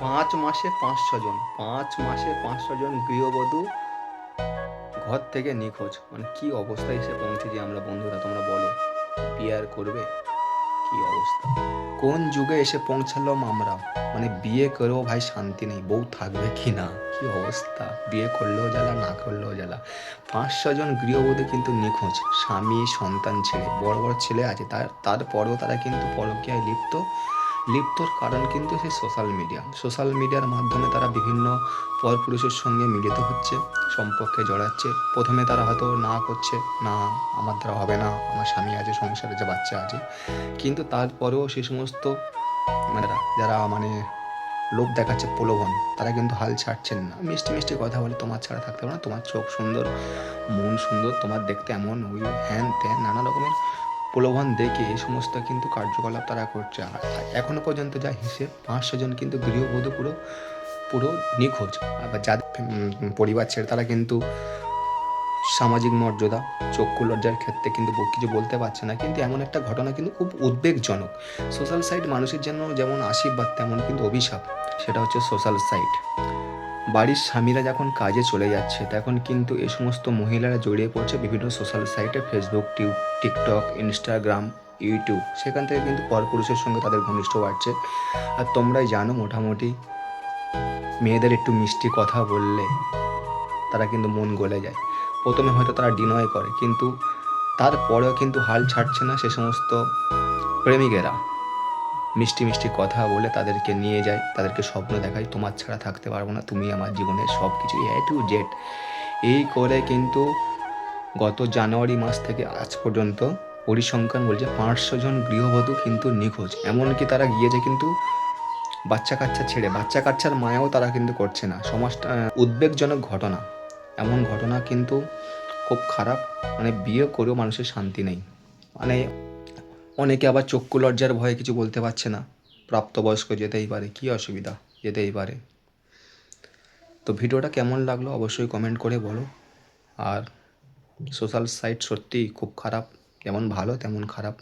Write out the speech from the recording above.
পাঁচ মাসে পাঁচশো জন, পাঁচ মাসে পাঁচশো জন গৃহবধূ ঘর থেকে নিখোঁজ। মানে কি অবস্থায় এসে পৌঁছেছি আমরা বন্ধুরা, তোমরা বলো। বিয়ার করবে? কি অবস্থা? কোন যুগে এসে পৌঁছালাম আমরা? মানে বিয়ে করেও ভাই শান্তি নেই, বউ থাকবে কি না কি অবস্থা? বিয়ে করলেও জ্বালা, না করলেও জ্বালা। পাঁচশো জন গৃহবধূ কিন্তু নিখোঁজ, স্বামী, সন্তান ছেড়ে বড় বড় ছেলে আছে। তার, তারপরেও তারা কিন্তু পরকীয়ায় লিপ্ত। লিপ্তর কারণ কিন্তু সেই সোশ্যাল মিডিয়া সোশ্যাল মিডিয়ার মাধ্যমে তারা বিভিন্ন পরপুরুষের সঙ্গে মিলিত হচ্ছে, সম্পর্কে জড়াচ্ছে। প্রথমে তারা হয়তো না করছে, না আমার দ্বারা হবে না, আমার স্বামী আছে, সংসারে যে বাচ্চা আছে। কিন্তু তারপরেও সে সমস্ত মানে যারা মানে লোভ দেখাচ্ছে প্রলোভন, তারা কিন্তু হাল ছাড়ছেন না। মিষ্টি মিষ্টি কথা বলে, তোমার ছাড়া থাকতে পারো না, তোমার চোখ সুন্দর, মন সুন্দর, তোমার দেখতে এমন, ওই হ্যান ত্যান, নানা রকমের প্রলোভন দেখে এই সমস্ত কিন্তু কার্যকলাপ তারা করছে। আর এখনও পর্যন্ত যা হিসেব, পাঁচশো জন কিন্তু গৃহবধূ পুরো পুরো নিখোঁজ। আবার যাদের পরিবার ছেড়ে তারা কিন্তু সামাজিক মর্যাদা, চক্ষু লজ্জার ক্ষেত্রে কিন্তু কিছু বলতে পারছে না। কিন্তু এমন একটা ঘটনা কিন্তু খুব উদ্বেগজনক। সোশ্যাল সাইট মানুষের জন্য যেমন আশীর্বাদ, তেমন কিন্তু অভিশাপ। সেটা হচ্ছে সোশ্যাল সাইট। বাড়ির স্বামীরা যখন কাজে চলে যাচ্ছে, তখন কিন্তু এই সমস্ত মহিলারা জড়িয়ে পড়ছে বিভিন্ন সোশ্যাল সাইটে Facebook tube TikTok Instagram YouTube সেখান থেকে কিন্তু পরপুরুষের সঙ্গে তাদের ঘনিষ্ঠ বাড়ছে। আর তোমরাই জানো, মোটামুটি মেয়েদের একটু মিষ্টি কথা বললে তারা কিন্তু মন গলে যায়। প্রথমে হয়তো তারা ডিনয় করে, কিন্তু তারপরেও কিন্তু হাল ছাড়ছে না সে সমস্ত প্রেমিকেরা। মিষ্টি মিষ্টি কথা বলে তাদেরকে নিয়ে যায়, তাদেরকে স্বপ্ন দেখায়, তোমার ছাড়া থাকতে পারব না, তুমি আমার জীবনের সব কিছু এ টু জেড এই করে কিন্তু গত জানুয়ারি মাস থেকে আজ পর্যন্ত পরিসংখ্যান বলছে পাঁচশো জন গৃহবধূ কিন্তু নিখোঁজ। এমনকি তারা গিয়েছে কিন্তু বাচ্চা কাচ্চা ছেড়ে, বাচ্চা কাচ্চার মায়াও তারা কিন্তু করছে না। সমাজটা উদ্বেগজনক ঘটনা। এমন ঘটনা কিন্তু খুব খারাপ মানে বিয়ে করেও মানুষের শান্তি নেই। মানে অনেকে আবার চক্ষু লজ্জার ভয়ে কিছু বলতে পারছে না। প্রাপ্তবয়স্ক যেতেই পারে, কী অসুবিধা? যেতেই পারে। তো ভিডিওটা কেমন লাগল অবশ্যই কমেন্ট করে বলো। আর সোশ্যাল সাইট সত্যিই খুব খারাপ, যেমন ভালো তেমন খারাপ।